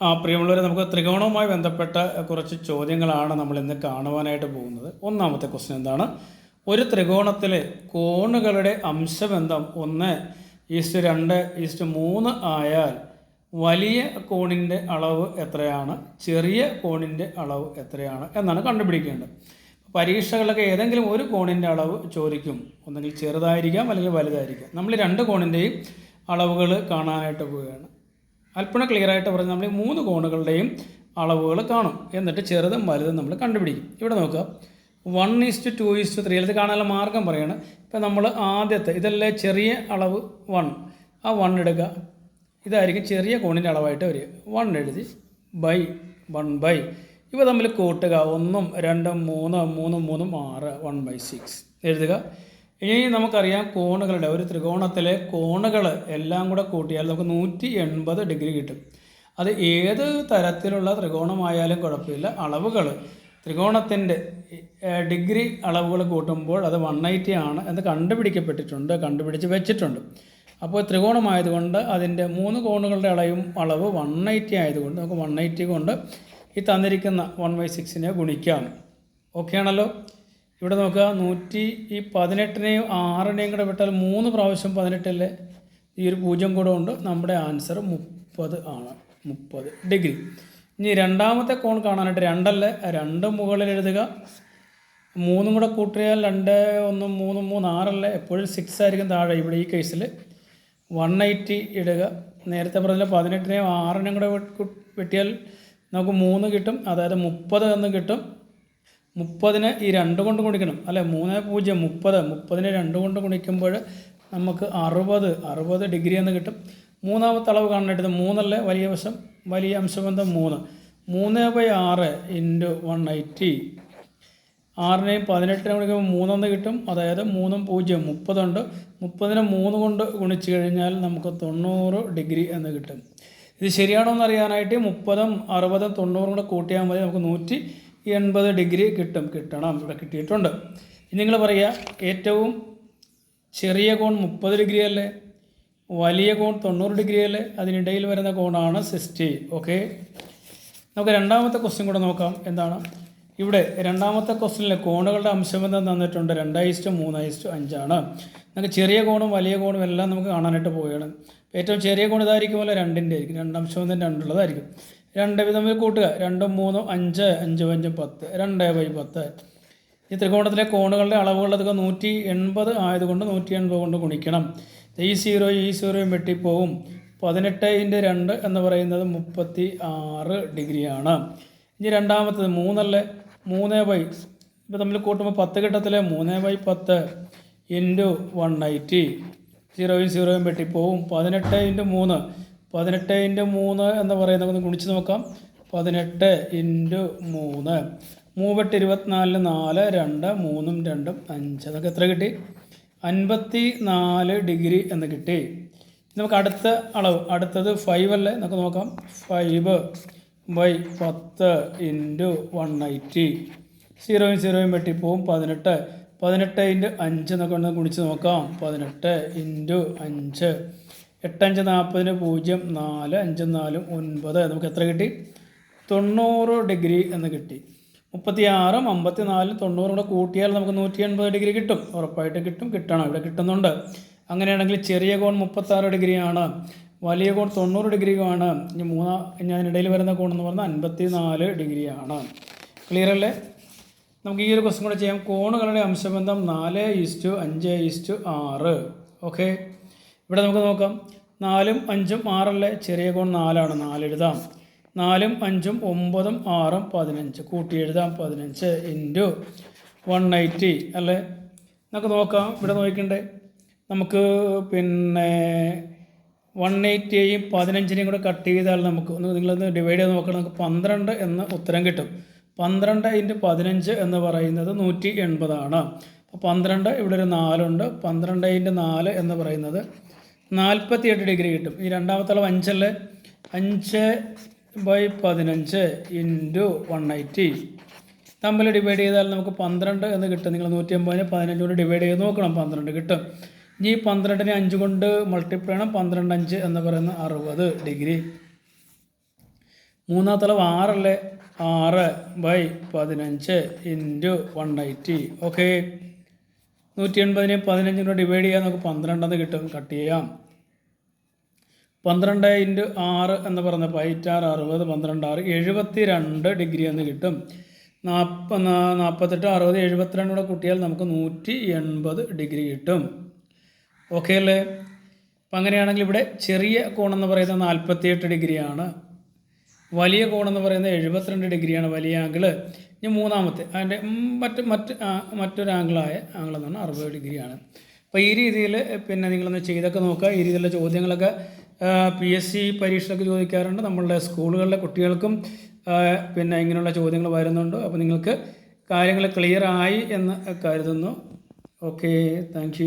പ്രിയമുള്ളവരെ നമുക്ക് ത്രികോണവുമായി ബന്ധപ്പെട്ട കുറച്ച് ചോദ്യങ്ങളാണ് നമ്മൾ ഇന്ന് കാണുവാനായിട്ട് പോകുന്നത്. ഒന്നാമത്തെ ക്വസ്റ്റ്യൻ എന്താണ്? ഒരു ത്രികോണത്തിലെ കോണുകളുടെ അംശബന്ധം ഒന്ന് ഈസ്റ്റ് രണ്ട് ഈസ്റ്റ് മൂന്ന് ആയാൽ വലിയ കോണിന്റെ അളവ് എത്രയാണ്? ചെറിയ കോണിന്റെ അളവ് എത്രയാണ്? എന്നാണ് കണ്ടുപിടിക്കേണ്ടത്. പരീക്ഷകളൊക്കെ ഏതെങ്കിലും ഒരു കോണിന്റെ അളവ് ചോദിക്കും. ഒന്നെങ്കിൽ ചെറുതായിരിക്കാം അല്ലെങ്കിൽ വലുതായിരിക്കാം. നമ്മൾ രണ്ട് കോണിന്റെയും അളവുകൾ കാണാനായിട്ട് പോവുകയാണ്. അല്പണ ക്ലിയർ ആയിട്ട് പറഞ്ഞ് നമ്മൾ മൂന്ന് കോണുകളുടെയും അളവുകൾ കാണും. എന്നിട്ട് ചെറുതും വലുതും നമ്മൾ കണ്ടുപിടിക്കും. ഇവിടെ നോക്കുക. One is to two is to three ഇത് കാണാനുള്ള മാർഗം പറയാണ്. ഇപ്പം നമ്മൾ ആദ്യത്തെ ഇതല്ലേ ചെറിയ അളവ് വൺ ആ വൺ എടുക്കുക. ഇതായിരിക്കും ചെറിയ കോണിന്റെ അളവായിട്ട് വരിക. വൺ എഴുതി ബൈ വൺ ബൈ ഇവ തമ്മിൽ കൂട്ടുക. ഒന്നും രണ്ടും മൂന്നും മൂന്നും മൂന്നും ആറ് വൺ ബൈ സിക്സ് എഴുതുക. ഇനി നമുക്കറിയാം കോണുകളുടെ ഒരു ത്രികോണത്തിലെ കോണുകൾ എല്ലാം കൂടെ കൂട്ടിയാൽ നമുക്ക് നൂറ്റി എൺപത് ഡിഗ്രി കിട്ടും. അത് ഏത് തരത്തിലുള്ള ത്രികോണമായാലും കുഴപ്പമില്ല. അളവുകൾ ത്രികോണത്തിന്റെ ഡിഗ്രി അളവുകൾ കൂട്ടുമ്പോൾ അത് വൺ എയ്റ്റി ആണ് എന്ന് കണ്ടുപിടിക്കപ്പെട്ടിട്ടുണ്ട് കണ്ടുപിടിച്ച് വെച്ചിട്ടുണ്ട്. അപ്പോൾ ത്രികോണമായതുകൊണ്ട് അതിന്റെ മൂന്ന് കോണുകളുടെ അളവും അളവ് വൺ എയ്റ്റി ആയതുകൊണ്ട് നമുക്ക് വൺ എയ്റ്റി കൊണ്ട് ഈ തന്നിരിക്കുന്ന വൺ ബൈ സിക്സിനെ ഗുണിക്കാം. ഓക്കെ ആണല്ലോ? ഇവിടെ നോക്കുക നൂറ്റി ഈ പതിനെട്ടിനെയും ആറിനെയും കൂടെ വിട്ടാൽ മൂന്ന് പ്രാവശ്യം പതിനെട്ടല്ലേ ഈ ഒരു പൂജ്യം കൂടെ ഉണ്ട്. നമ്മുടെ ആൻസർ മുപ്പത് ആണ്. മുപ്പത് ഡിഗ്രി. ഇനി രണ്ടാമത്തെ കോൺ കാണാനായിട്ട് രണ്ടല്ലേ? രണ്ട് മുകളിൽ എഴുതുക. മൂന്നും കൂടെ കൂട്ടിയാൽ രണ്ട് ഒന്നും മൂന്നും മൂന്ന് ആറല്ലേ? എപ്പോഴും സിക്സ് ആയിരിക്കും താഴെ ഇവിടെ ഈ കേസിൽ വൺ എയ്റ്റി ഇടുക. നേരത്തെ പറഞ്ഞ പതിനെട്ടിനെയും ആറിനെയും കൂടെ വെട്ടിയാൽ നമുക്ക് മൂന്ന് കിട്ടും. അതായത് മുപ്പത് എന്ന് കിട്ടും. മുപ്പതിന് ഈ രണ്ട് കൊണ്ട് ഗുണിക്കണം. അല്ലെ മൂന്ന് പൂജ്യം മുപ്പത് മുപ്പതിന് രണ്ട് കൊണ്ട് ഗുണിക്കുമ്പോൾ നമുക്ക് അറുപത് അറുപത് ഡിഗ്രി എന്ന് കിട്ടും. മൂന്നാമത്തെ അളവ് കാണാനായിട്ട് മൂന്നല്ലേ? വലിയ വശം വലിയ അംശബന്ധം മൂന്ന്. മൂന്ന് ബൈ ആറ് ഇന്റു വൺ എയ്റ്റി. ആറിനെയും പതിനെട്ടിനെ ഗുണിക്കുമ്പോൾ മൂന്നെന്ന് കിട്ടും. അതായത് മൂന്നും പൂജ്യം മുപ്പതുണ്ട്. മുപ്പതിനെ മൂന്ന് കൊണ്ട് ഗുണിച്ച് കഴിഞ്ഞാൽ നമുക്ക് തൊണ്ണൂറ് ഡിഗ്രി എന്ന് കിട്ടും. ഇത് ശരിയാണോ എന്ന് അറിയാനായിട്ട് മുപ്പതും അറുപതും തൊണ്ണൂറും കൂടെ കൂട്ടിയാൽ മതി. നമുക്ക് നൂറ്റി എൺപത് ഡിഗ്രി കിട്ടും കിട്ടണം. ഇവിടെ കിട്ടിയിട്ടുണ്ട്. ഇനി നിങ്ങൾ പറയുക ഏറ്റവും ചെറിയ കോൺ മുപ്പത് ഡിഗ്രി അല്ലേ? വലിയ കോൺ തൊണ്ണൂറ് ഡിഗ്രി അല്ലേ? അതിനിടയിൽ വരുന്ന കോണാണ് സിക്സ്റ്റി. ഓക്കെ? നമുക്ക് രണ്ടാമത്തെ ക്വസ്റ്റ്യൻ കൂടെ നോക്കാം. എന്താണ്? ഇവിടെ രണ്ടാമത്തെ ക്വസ്റ്റ്യനിലെ കോണുകളുടെ അംശബന്ധം തന്നിട്ടുണ്ട് രണ്ടായിസ്റ്റു മൂന്നായിസ്റ്റു അഞ്ചാണ്. നമുക്ക് ചെറിയ കോണും വലിയ കോണും എല്ലാം നമുക്ക് കാണാനായിട്ട് പോവുകയാണ്. ഏറ്റവും ചെറിയ കോൺ ഇതായിരിക്കുമല്ലോ? രണ്ടിന്റെ ആയിരിക്കും. രണ്ട് അംശബന്ധം രണ്ടുള്ളതായിരിക്കും. രണ്ട് തമ്മിൽ കൂട്ടുക. രണ്ടും മൂന്നും അഞ്ച് അഞ്ചും അഞ്ചും പത്ത്. രണ്ട് ബൈ പത്ത്. ഈ ത്രികോണത്തിലെ കോണുകളുടെ അളവുകൾ അതൊക്കെ നൂറ്റി എൺപത് ആയതുകൊണ്ട് നൂറ്റി എൺപത് കൊണ്ട് ഗുണിക്കണം. ഈ സീറോ ഈ സീറോയും വെട്ടിപ്പോവും. പതിനെട്ട് ഇന്റു രണ്ട് എന്ന് പറയുന്നത് മുപ്പത്തി ആറ് ഡിഗ്രിയാണ്. ഇനി രണ്ടാമത്തത് മൂന്നല്ലേ? മൂന്ന് ബൈ ഇപ്പോൾ തമ്മിൽ കൂട്ടുമ്പോൾ പത്ത് കിട്ടത്തില്ലേ? മൂന്ന് ബൈ പത്ത് ഇന്റു വൺ നയറ്റി സീറോയും സീറോയും വെട്ടിപ്പോവും. പതിനെട്ട് ഇന്റു മൂന്ന്. പതിനെട്ട് ഇന്റു മൂന്ന് എന്ന് പറയുന്നത് ഒന്ന് ഗുണിച്ച് നോക്കാം. പതിനെട്ട് ഇന്റു മൂന്ന്. മൂവെട്ട് ഇരുപത്തിനാലിന് നാല് രണ്ട് മൂന്നും രണ്ടും അഞ്ച്. അതൊക്കെ എത്ര കിട്ടി? അൻപത്തി നാല് ഡിഗ്രി എന്ന് കിട്ടി. നമുക്ക് അടുത്ത അളവ്. അടുത്തത് ഫൈവ് അല്ലേ? നമുക്ക് നോക്കാം. ഫൈവ് ബൈ പത്ത് ഇന്റു വൺ എയ്റ്റി സീറോയും സീറോയും വെട്ടിപ്പോവും. പതിനെട്ട്. പതിനെട്ട് ഇന്റു അഞ്ച് എന്നൊക്കെ ഗുണിച്ച് നോക്കാം. പതിനെട്ട് ഇന്റു അഞ്ച്. എട്ടഞ്ച് നാൽപ്പതിന് പൂജ്യം നാല് അഞ്ചും നാലും ഒൻപത്. നമുക്ക് എത്ര കിട്ടി? തൊണ്ണൂറ് ഡിഗ്രി എന്ന് കിട്ടി. മുപ്പത്തി ആറും അമ്പത്തി നാലും തൊണ്ണൂറും കൂടെ കൂട്ടിയാൽ നമുക്ക് നൂറ്റി എൺപത് ഡിഗ്രി കിട്ടും. ഉറപ്പായിട്ട് കിട്ടും. കിട്ടണം. ഇവിടെ കിട്ടുന്നുണ്ട്. അങ്ങനെയാണെങ്കിൽ ചെറിയ കോൺ മുപ്പത്താറ് ഡിഗ്രിയാണ്. വലിയ കോൺ തൊണ്ണൂറ് ഡിഗ്രിയാണ് ഇനി മൂന്നാം ഇനി അതിനിടയിൽ വരുന്ന കോൺ എന്ന് പറഞ്ഞാൽ അൻപത്തി നാല് ഡിഗ്രിയാണ്. ക്ലിയർ അല്ലേ? നമുക്ക് ഈ ഒരു ക്വസ്റ്റ്യൻ കൂടെ ചെയ്യാം. കോണുകളുടെ അംശബന്ധം നാല് ഈസ്റ്റു അഞ്ച് ഈസ്റ്റു ആറ്. ഓക്കെ ഇവിടെ നമുക്ക് നോക്കാം. നാലും അഞ്ചും ആറല്ലേ? ചെറിയ കോൺ നാലാണ്. നാലെഴുതാം നാലും അഞ്ചും ഒമ്പതും ആറും പതിനഞ്ച്. കൂട്ടി എഴുതാം. പതിനഞ്ച് ഇന്റു വൺ എയ്റ്റി അല്ലേ? നമുക്ക് നോക്കാം. ഇവിടെ നോക്കണ്ടേ നമുക്ക് പിന്നെ വൺ എയ്റ്റിയെയും പതിനഞ്ചിനെയും കൂടെ കട്ട് ചെയ്താൽ നമുക്ക് ഒന്ന് നിങ്ങളൊന്ന് ഡിവൈഡ് ചെയ്ത് നോക്കണം. നമുക്ക് പന്ത്രണ്ട് എന്ന ഉത്തരം കിട്ടും. പന്ത്രണ്ട് ഇന്റു പതിനഞ്ച് എന്ന് പറയുന്നത് നൂറ്റി എൺപതാണ്. അപ്പോൾ പന്ത്രണ്ട് ഇവിടെ ഒരു നാലുണ്ട്. പന്ത്രണ്ട് ഇന്റു നാല് എന്ന് പറയുന്നത് നാൽപ്പത്തി എട്ട് ഡിഗ്രി കിട്ടും. ഈ രണ്ടാമത്തെ അളവ് അഞ്ചല്ലേ? അഞ്ച് ബൈ പതിനഞ്ച് ഇന്റു വൺ എയ്റ്റി തമ്മിൽ ഡിവൈഡ് ചെയ്താൽ നമുക്ക് പന്ത്രണ്ട് എന്ന് കിട്ടും. നിങ്ങൾ നൂറ്റി അമ്പതിന് പതിനഞ്ച് കൊണ്ട് ഡിവൈഡ് ചെയ്ത് നോക്കണം. പന്ത്രണ്ട് കിട്ടും. ഈ പന്ത്രണ്ടിനെ അഞ്ച് കൊണ്ട് മൾട്ടിപ്ലൈ ചെയ്യണം. പന്ത്രണ്ട് അഞ്ച് എന്ന് പറയുന്ന അറുപത് ഡിഗ്രി. മൂന്നാമത്തെ അളവ് ആറല്ലേ? ആറ് ബൈ പതിനഞ്ച് ഇന്റു വൺ എയ്റ്റി ഓക്കെ നൂറ്റി എൺപതിനെ കൂടെ ഡിവൈഡ് ചെയ്യാൻ നമുക്ക് പന്ത്രണ്ടെന്ന് കിട്ടും. കട്ട് ചെയ്യാം. പന്ത്രണ്ട് ഇന്റു ആറ് എന്ന് പറഞ്ഞ പൈറ്റാറ് അറുപത് പന്ത്രണ്ട് ആറ് എഴുപത്തി രണ്ട് ഡിഗ്രി എന്ന് കിട്ടും. നാൽപ്പ നാൽപ്പത്തെട്ട് അറുപത് എഴുപത്തിരണ്ട് കൂടെ കൂട്ടിയാൽ നമുക്ക് നൂറ്റി എൺപത് ഡിഗ്രി കിട്ടും. ഓക്കെ അല്ലേ? അപ്പം അങ്ങനെയാണെങ്കിൽ ഇവിടെ ചെറിയ കോണെന്ന് പറയുന്നത് നാൽപ്പത്തിയെട്ട് ഡിഗ്രിയാണ് വലിയ കോണെന്ന് പറയുന്നത് എഴുപത്തിരണ്ട് ഡിഗ്രിയാണ് വലിയ ആംഗിൾ ഇനി മൂന്നാമത്തെ അതിന്റെ മറ്റ് മറ്റ് മറ്റൊരു ആംഗിളായ ആംഗിൾ പറഞ്ഞാൽ അറുപത് ഡിഗ്രിയാണ്. അപ്പോൾ ഈ രീതിയിൽ പിന്നെ നിങ്ങളൊന്ന് ചെയ്തൊക്കെ നോക്കുക. ഈ രീതിയിലുള്ള ചോദ്യങ്ങളൊക്കെ പി എസ് സി പരീക്ഷയൊക്കെ ചോദിക്കാറുണ്ട്. നമ്മളുടെ സ്കൂളുകളിലെ കുട്ടികൾക്കും പിന്നെ ഇങ്ങനെയുള്ള ചോദ്യങ്ങൾ വരുന്നുണ്ട്. അപ്പോൾ നിങ്ങൾക്ക് കാര്യങ്ങൾ ക്ലിയർ ആയി എന്ന് കരുതുന്നു. Okay thank